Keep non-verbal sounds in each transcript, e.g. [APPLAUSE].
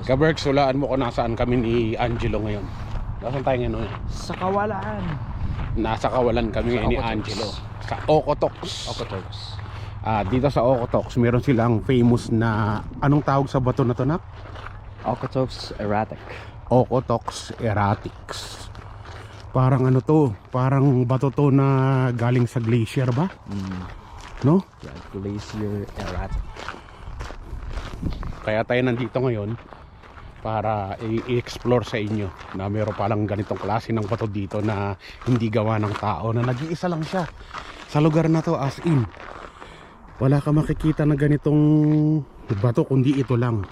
Kaberks, hulaan mo kung nasaan kami ni Angelo ngayon. Nasaan tayo ngayon? Sa kawalaan. Nasa kawalan kami Sa ngayon ni Okotoks. Angelo. Sa Okotox. Okotoks. Ah, dito sa Okotox, meron silang famous na... Anong tawag sa bato na to nak? Okotoks erratic. Okotox erratics. Parang ano to, parang bato to na galing sa glacier ba? Mm. No? Yeah, glacier erratic. Kaya tayo nandito ngayon para i-explore sa inyo na meron palang ganitong klase ng bato dito na hindi gawa ng tao na nag-iisa lang siya sa lugar na to as in. Wala ka makikita na ganitong bato kundi ito lang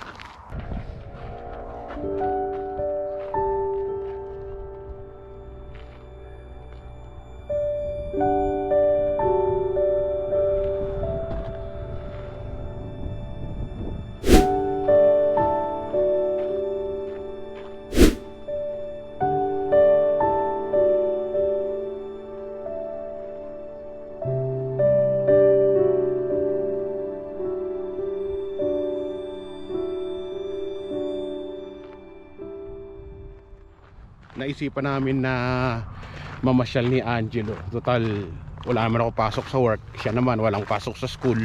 naisipan namin na mamasyal ni Angelo. Total wala naman ako pasok sa work. Siya naman walang pasok sa school.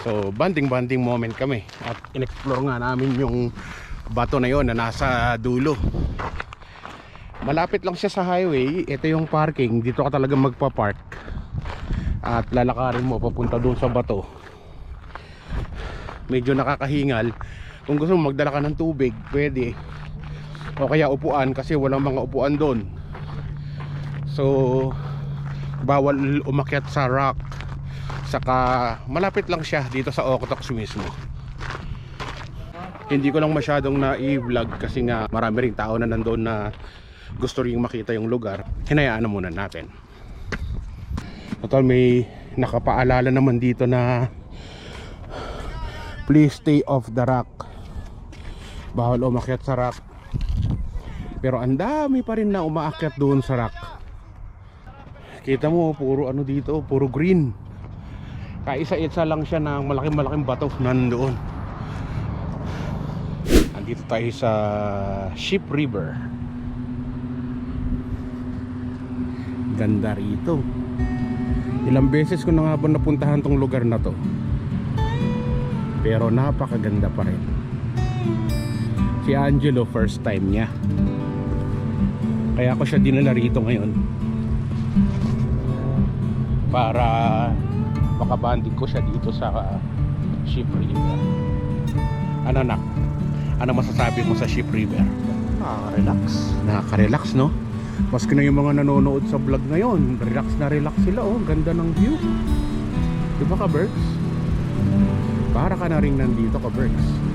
So banding banding moment kami. At in-explore nga namin yung bato na yon na nasa dulo. Malapit lang siya sa highway. Ito yung parking. Dito ka talaga magpa-park. At lalakarin mo papunta doon sa bato. Medyo nakakahingal. Kung gusto mo magdala ka ng tubig pwede o kaya upuan kasi walang mga upuan doon. So bawal umakyat sa rock. Saka malapit lang siya dito sa Okotoks mismo. Hindi ko lang masyadong na-i-vlog kasi nga marami ring tao na nandoon na gusto ring makita yung lugar. Hinayaan na muna natin. Total may nakapaalala naman dito na please stay off the rock. Bawal umakyat sa rock pero ang dami pa rin na umaakyat doon sa rock. Kita mo puro ano dito puro green. Kaisa-isa lang siya ng malaking malaking bato nandoon. Andito tayo sa Ship River. Ganda rito. Ilang beses ko na nga ba napuntahan tong lugar na to? Pero napakaganda pa rin. Si Angelo first time niya kaya ako siya dinala rito ngayon. Para makabanding ko siya dito sa uh, Ship River. Ano nak ano masasabi mo sa Ship River? Ah, relax. nakaka-relax no? Maski na yung mga nanonood sa vlog ngayon relax na relax sila oh. Ganda ng view. Di ba ka Berks para ka na rin nandito ka Berks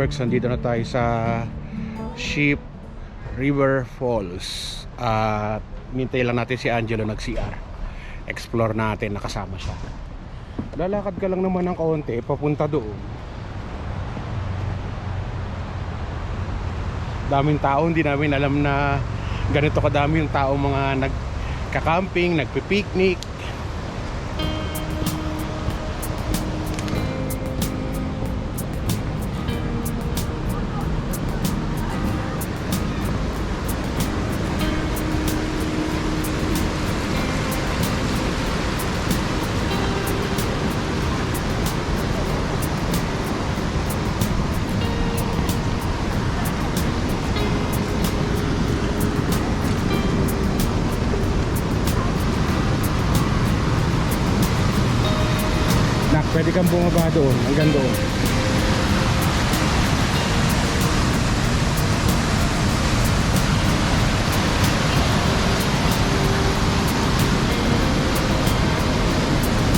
Kaberks, nandito na tayo sa Sheep River Falls. At mintay lang natin si Angelo nag-CR explore natin, nakasama siya. Lalakad ka lang naman ng kaunti papunta doon. Daming tao, hindi namin alam na ganito kadami yung tao mga nagka-camping, nagpi-picnic kang bumaba doon, hanggang doon.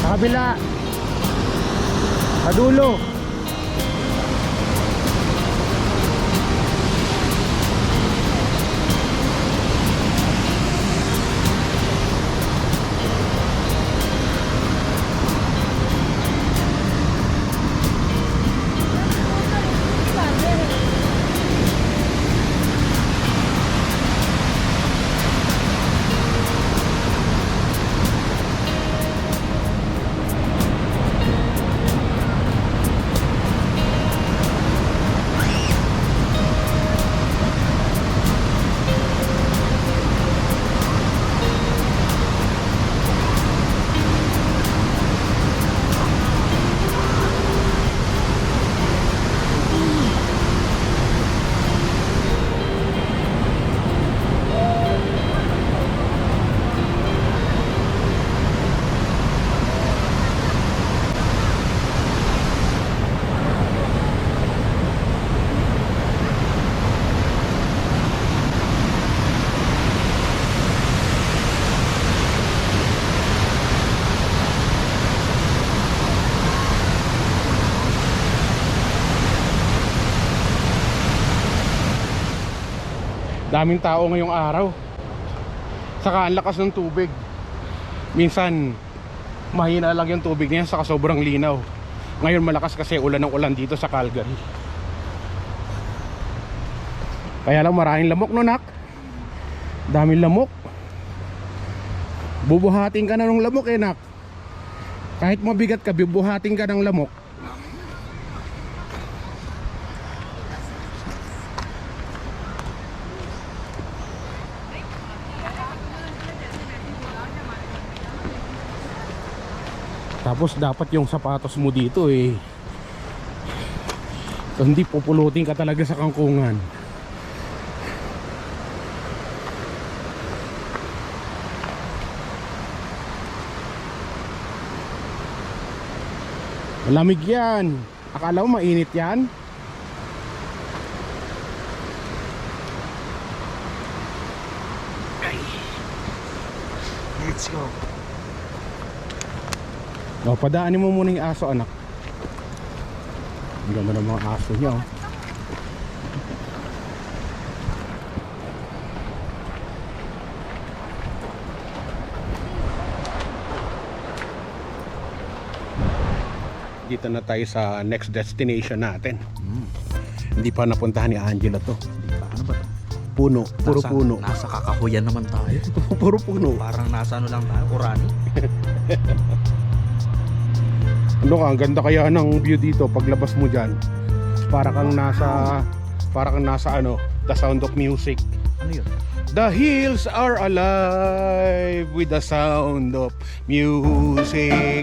Kabila. Sa dulo. Daming tao ngayong araw. Saka ang lakas ng tubig. Minsan, mahina lang yung tubig niya saka sobrang linaw. Ngayon malakas kasi ulan ng ulan dito sa Calgary. Kaya lang maraming lamok no nak. Daming lamok. Bubuhatin ka na ng lamok eh nak. Kahit mabigat ka, bubuhatin ka ng lamok. Tapos dapat yung sapatos mo dito eh hindi pupulutin ka talaga sa kangkungan. Malamig yan. Akala mo mainit yan? Let's go. O, padaanin mo muna yung aso, anak. Ang ganda ng mga aso niya, oh. Dito na tayo sa next destination natin. Hindi pa napuntahan ni Angela to. Ano ba to? Puno, puro Nasa- puno. Nasa kakahuyan naman tayo. [LAUGHS] puro puno. Parang nasa ano lang tayo, Kurani. Ano ka, ang ganda kaya ng view dito paglabas mo dyan. Para kang nasa, para kang nasa ano, the sound of music. Ano yun? The hills are alive with the sound of music. [LAUGHS]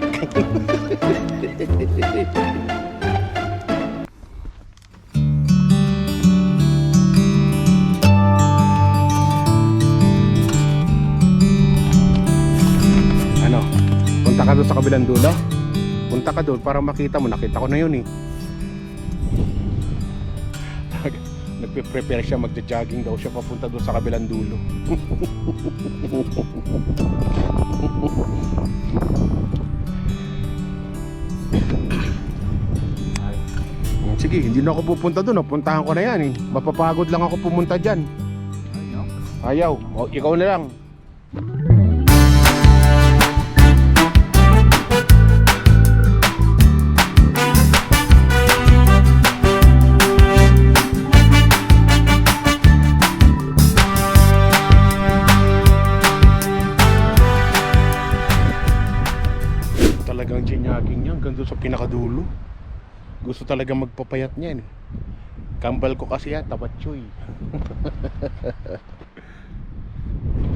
ano? Punta ka doon sa kabilang dulo? Punta ka doon para makita mo. Nakita ko na yun eh. [LAUGHS] Nagpe-prepare siya, magja-jogging daw siya papunta doon sa kabilang dulo. [LAUGHS] Sige, hindi na ako pupunta doon. Puntahan ko na yan eh. Mapapagod lang ako pumunta dyan. Ayaw. O, ikaw na lang. Talaga magpapayat niyan. eh. Kambal ko kasi yan, tabat choy. [LAUGHS]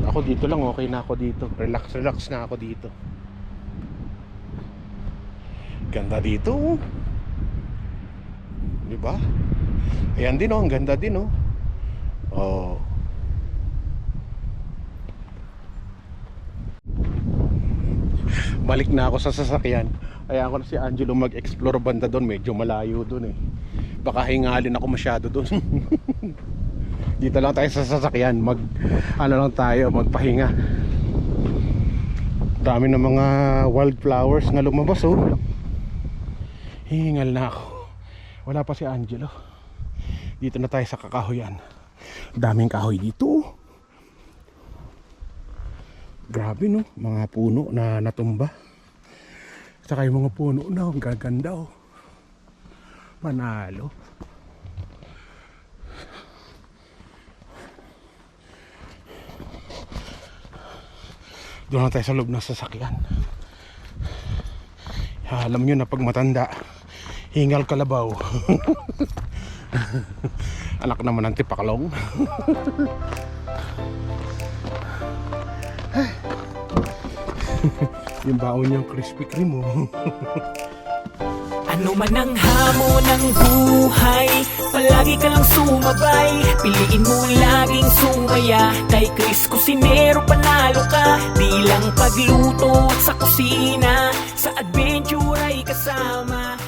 ako dito lang, okay na ako dito. Relax, relax na ako dito. Ganda dito. oh. Di ba? Ayan din oh, ang ganda din oh. Oh. Balik na ako sa sasakyan. Kaya ako na si Angelo mag-explore banda doon, medyo malayo doon eh. Baka hingalin ako masyado doon. [LAUGHS] Dito lang tayo sa sasakyan, mag ano lang tayo, magpahinga. Dami ng mga wildflowers na lumabas oh. Hingal na ako. Wala pa si Angelo. Dito na tayo sa kakahoyan. Daming kahoy dito. oh. Grabe no, mga puno na natumba. Saka yung mga puno na, ang gaganda oh. Manalo. Doon lang tayo sa loob ng sasakyan. Ya, alam nyo na pag matanda, hingal kalabaw. [LAUGHS] Anak naman ng tipaklong. [LAUGHS] [LAUGHS] yung baon niyang Krispy Kreme oh. [LAUGHS] Ano man ang hamon ng buhay Palagi ka lang sumabay. Piliin mo laging sumaya Kay Chris Cusinero panalo ka. Di lang pagluto at sa kusina Sa adventure ay kasama